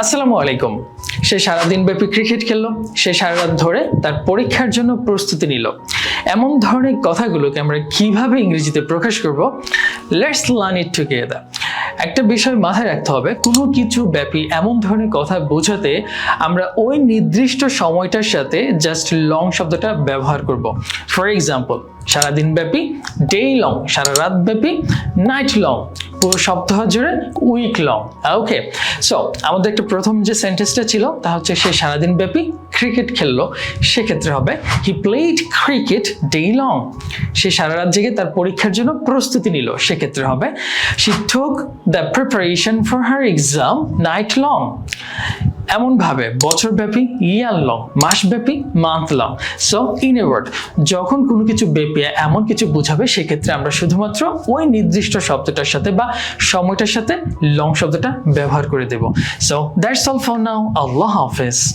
আসসালামু আলাইকুম। সে সারাদিন ব্যাপী ক্রিকেট খেললো, সে সারা রাত ধরে তার পরীক্ষার জন্য প্রস্তুতি নিল। এমন ধরনের কথাগুলোকে আমরা কীভাবে ইংরেজিতে প্রকাশ করব লেটস লার্ন ইট টুগেদার একটা বিষয় মাথায় রাখতে হবে, কোনো কিছু ব্যাপী এমন ধরনের কথা বোঝাতে আমরা ওই নির্দিষ্ট সময়টার সাথে জাস্ট লং শব্দটা ব্যবহার করব। ফর এক্সাম্পল সারাদিন ব্যাপী ডে লং সারা রাত ব্যাপী নাইট লং পুরো সপ্তাহ জুড়ে উইক লং ওকে সো আমাদের একটা প্রথম যে সেন্টেন্সটা ছিল, তা হচ্ছে সে সারাদিন ব্যাপী ক্রিকেট খেললো, সেক্ষেত্রে হবে he played cricket day long সে সারা রাত জেগে তার পরীক্ষার জন্য প্রস্তুতি নিল, সেক্ষেত্রে হবে she took the preparation for her exam night long এমনভাবে বছরব্যাপী ইয়ার লং মাসব্যাপী month long so in a word যখন কোনো কিছু ব্যাপী এমন কিছু বোঝাবে, সেক্ষেত্রে আমরা শুধুমাত্র ওই নির্দিষ্ট শব্দটার সাথে বা সময়টার সাথে লং শব্দটা ব্যবহার করে দেব। So that's all for now আল্লাহ হাফেজ।